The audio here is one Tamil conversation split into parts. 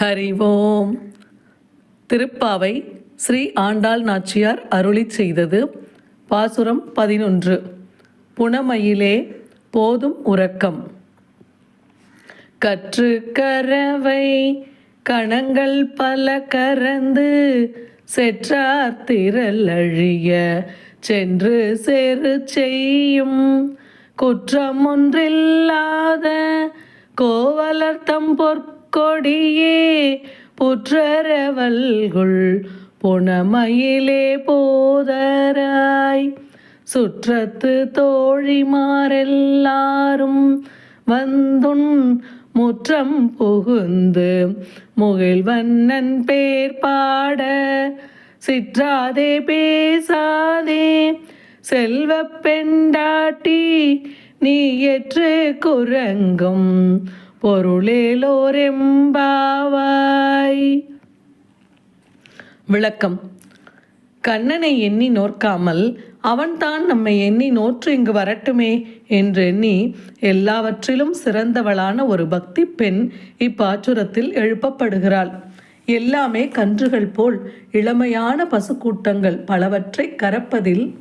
ஹரி ஓம் திருப்பாவை ஸ்ரீ ஆண்டாள் நாச்சியார் அருளி செய்தது பாசுரம் பதினொன்று. புனமையிலே போதும் உறக்கம். கற்று கரவை கணங்கள் பல கறந்து செற்றார் திரள் அழிய சென்று சேரு செய்யும் குற்றம் ஒன்றில்லாத கோவலர்த்தம் கொடியே புற்றரவல்குள் புனமயிலே போதராய். சுற்றத்து தோழிமாரெல்லாரும் வந்துன் முற்றம் புகுந்து முகில்வண்ணன் பேர் பாட சிற்றாதே பேசாதே செல்வ பெண்டாட்டி நீ எற்று குரங்கும் பொருளேலோரெம்பாவாய். விளக்கம். கண்ணனை எண்ணி நோற்காமல் அவன்தான் நம்மை எண்ணி நோற்று இங்கு வரட்டுமே என்று எண்ணி எல்லாவற்றிலும் சிறந்தவளான ஒரு பக்தி பெண் இப்பாச்சுரத்தில் எழுப்பப்படுகிறாள். எல்லாமே கன்றுகள் போல் இளமையான பசுக்கூட்டங்கள் பலவற்றை கறப்பதில்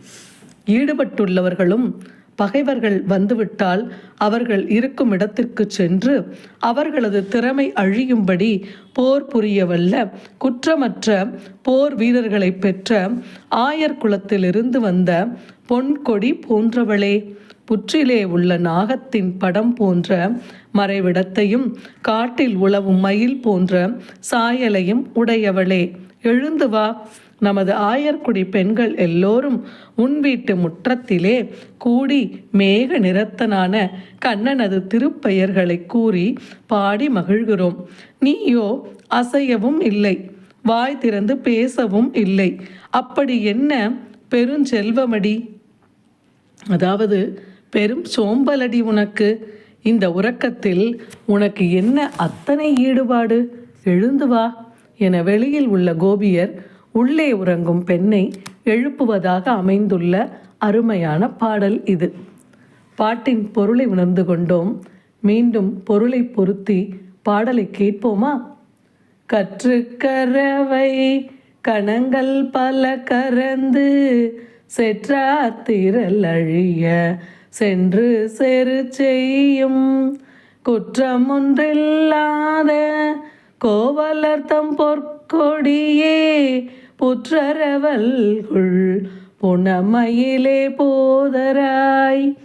ஈடுபட்டுள்ளவர்களும் பகைவர்கள் வந்துவிட்டால் அவர்கள் இருக்கும் இடத்திற்கு சென்று அவர்களது திறமை அழியும்படி போர் புரியவல்ல. குற்றமற்ற போர் வீரர்களை பெற்ற ஆயர் குலத்திலிருந்து வந்த பொன்கொடி போன்றவளே. புற்றிலே உள்ள நாகத்தின் படம் போன்ற மறைவிடத்தையும் காட்டில் உழவும் மயில் போன்ற சாயலையும் உடையவளே. எழுந்து வா. நமது ஆயர்குடி பெண்கள் எல்லோரும் உன் வீட்டு முற்றத்திலே கூடி மேக நிறத்தனான கண்ணனது திருப்பெயர்களை கூறி பாடி மகிழ்கிறோம். நீயோ அசையவும் இல்லை வாய் திறந்து பேசவும் இல்லை. அப்படி என்ன பெருஞ்செல்வமடி? அதாவது பெரும் சோம்பலடி உனக்கு. இந்த உறக்கத்தில் உனக்கு என்ன அத்தனை ஈடுபாடு? எழுந்து வா. என வெளியில் உள்ள கோபியர் உள்ளே உறங்கும் பெண்ணை எழுப்புவதாக அமைந்துள்ள அருமையான பாடல் இது. பாட்டின் பொருளை உணர்ந்து கொண்டோம். மீண்டும் பொருளை பொருத்தி பாடலை கேட்போமா? கற்றுக்கரவை கணங்கள் பல கறந்து செற்றாத்திரல் அழிய சென்று செரு செய்யும். குற்றம் ஒன்றில்லாத கோவலர்த்தம் பொற்கொடியே புற்றரவல்குள் புனமையிலே போதராய்.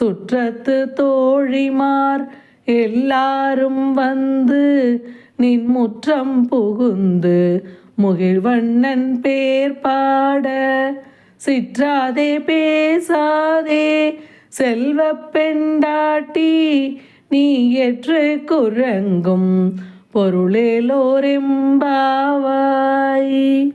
சுற்றத்து தோழிமார் எல்லாரும் வந்து நின் முற்றம் புகுந்து முகிழ்வண்ணன் பேர் பாட. சிற்றாதே பேசாதே செல்வ பெண்டாட்டி நீ ஏற்று குரங்கும் பொருளேலோரெம்பாவாய்